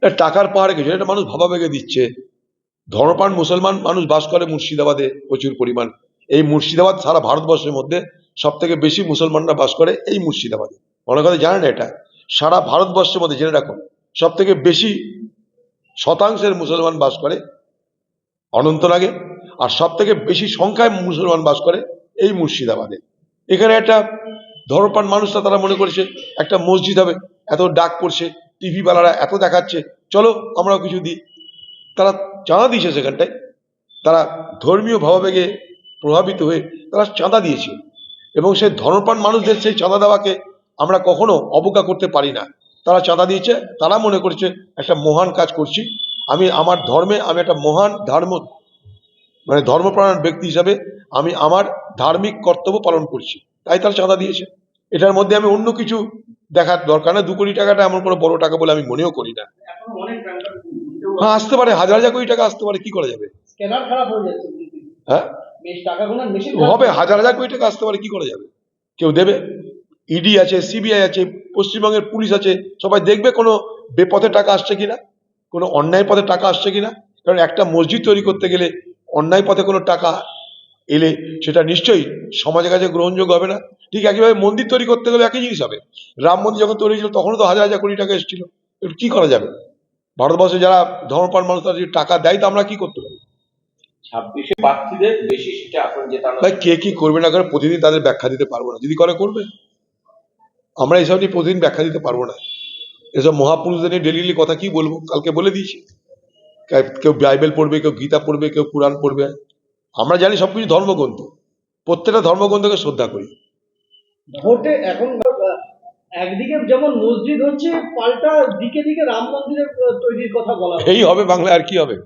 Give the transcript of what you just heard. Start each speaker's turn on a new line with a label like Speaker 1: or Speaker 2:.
Speaker 1: এটা টাকার পাহাড়ে কিছু এটা মানুষ ভাবা ভাবাবেগে দিচ্ছে। ধর্মপ্রাণ মুসলমান মানুষ বাস করে মুর্শিদাবাদে প্রচুর পরিমাণ। এই মুর্শিদাবাদ সারা ভারতবর্ষের মধ্যে সব থেকে বেশি মুসলমানরা বাস করে এই মুর্শিদাবাদে। অনেক কথা জানেন এটা? সারা ভারতবর্ষের মধ্যে জেনে রাখুন সব থেকে বেশি শতাংশের মুসলমান বাস করে অনন্তনাগে আর সব থেকে বেশি সংখ্যায় মুসলমান বাস করে এই মুর্শিদাবাদে। এখানে একটা ধর্মপ্রাণ মানুষরা তারা মনে করেছে, একটা মসজিদ হবে, এত ডাক পড়ছে টিভি বালারা এত দেখাচ্ছে, চলো আমরাও কিছু দিই। তারা চাঁদা দিয়েছে সেখানটায়। তারা ধর্মীয় ভাবাবেগে প্রভাবিত হয়ে তারা চাঁদা দিয়েছে। এবং সেই ধর্মপ্রাণ মানুষদের সেই চাঁদা দেওয়াকে আমরা কখনো অবজ্ঞা করতে পারি না। তারা চাঁদা দিয়েছে, তারা মনে করছে, একটা মহান কাজ করছি। আমি আমার ধর্মে আমি একটা মহান ধর্ম মানে ধর্মপ্রাণ ব্যক্তি হিসাবে আমি আমার ধার্মিক কর্তব্য পালন করছি। তাই তারা চাঁদা দিয়েছে। এটার মধ্যে আমি অন্য কিছু দেখার দরকার না। দু কোটি টাকাটা এমন কোনো বড় টাকা বলে আমি মনেও করি না। হ্যাঁ আসতে পারে। হাজার হাজার কোটি টাকা আসতে পারে। কি করা যাবে?
Speaker 2: হয়ে
Speaker 1: হবে। হাজার হাজার কোটি টাকা আসতে পারে। কি করা যাবে? কেউ দেবে? ইডি আছে সিবিআই আছে পশ্চিমবঙ্গের পুলিশ আছে। সবাই দেখবে কোনো বেপথে টাকা আসছে কিনা? কোনো অন্যায় পথে টাকা আসছে কিনা? কারণ একটা মসজিদ তৈরি করতে গেলে অন্যায় পথে কোনো টাকা এলে সেটা নিশ্চয়ই সমাজের কাছে গ্রহণযোগ্য হবে না। ঠিক একইভাবে মন্দির তৈরি করতে গেলে একই জিনিস হবে। রাম মন্দির যখন তৈরি হয়েছিল তখনও তো হাজার হাজার কোটি টাকা এসেছিল। কি করা যাবে? ভারতবর্ষে যারা ধর্মপ্রাণ মানুষ তারা যদি টাকা দেয় তো আমরা কি করতে পারি?
Speaker 3: ছাব্বিশে প্রার্থীদের বেশি সিটে জেতানো
Speaker 1: ভাই কে কি করবে না করে প্রতিদিন তাদের ব্যাখ্যা দিতে পারব না। যদি করে করবে। আমরা এসব নিয়ে প্রতিদিন ব্যাখ্যা দিতে পারব না। এসব মহাপুরুষদের নিয়ে ডেলি কথা কি বলব? কালকে বলে দিয়েছি। কেউ বাইবেল পড়বে কেউ গীতা পড়বে কেউ কোরআন পড়বে। আমরা জানি সবকিছু ধর্মগ্রন্থ। প্রত্যেকটা ধর্মগ্রন্থকে শ্রদ্ধা করি।
Speaker 2: ভোটে এখন একদিকে যেমন মসজিদ হচ্ছে পাল্টা দিকে দিকে রাম মন্দিরের তৈরির কথা বলা
Speaker 1: এই হবে বাংলা আর কি হবে?